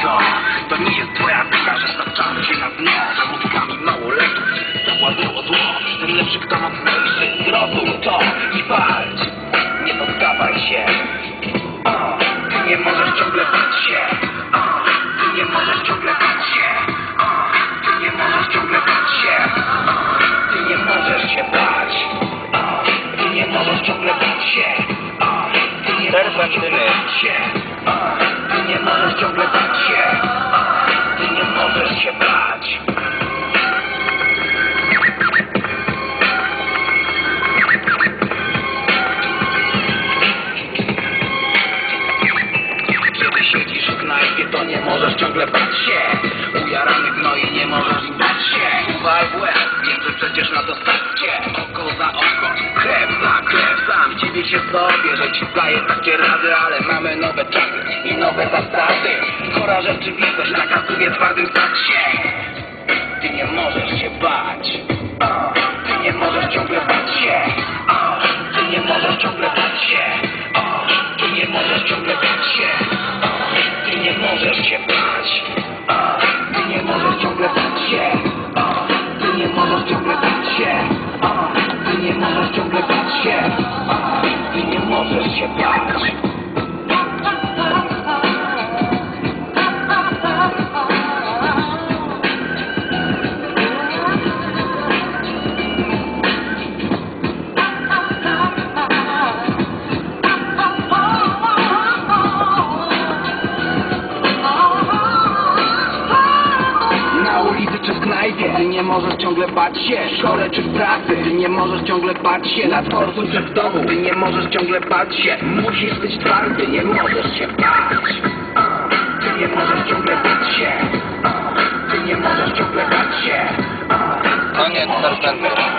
To nie jest twoja wina, że staczamy się na dno Zawódkami małoletów zawładnęło zło. Ten lepszy kto mocniejszy, zrozum to i walcz. Nie poddawaj się. O, Ty nie możesz ciągle bać się. O, Ty nie możesz ciągle bać się. O, Ty nie możesz ciągle bać się. O, Ty nie możesz się bać. O, Ty nie możesz ciągle bać się. O, Ty nie możesz ciągle bać się. O, nie możesz ciągle bać się. Ty nie możesz się bać. Kiedy siedzisz w knajpie, to nie możesz ciągle bać się. Ujarany gnoi, nie możesz im bać się. Wal w łeb, wiedzę przecież na to Oko dziwię się sobie, że ci daję takie rady Ale mamy nowe czasy i nowe zasady. Chora rzeczywistość nakazuje twardym stać się. Ty nie możesz się bać. Ty nie możesz ciągle bać się. Ty nie możesz ciągle bać się. Ty nie możesz ciągle bać się. Ty nie możesz się bać. Ty nie możesz ciągle bać się. Ty nie możesz ciągle bać się. Ty nie możesz ciągle bać się. o, nie możesz się Ty nie możesz ciągle bać się Szkole czy w pracy. Ty nie możesz ciągle bać się Na dworcu czy w domu. Ty nie możesz ciągle bać się. Musisz być twardy Nie możesz się bać. Ty nie możesz ciągle bać się. Ty nie możesz ciągle bać się. Koniec serpentyny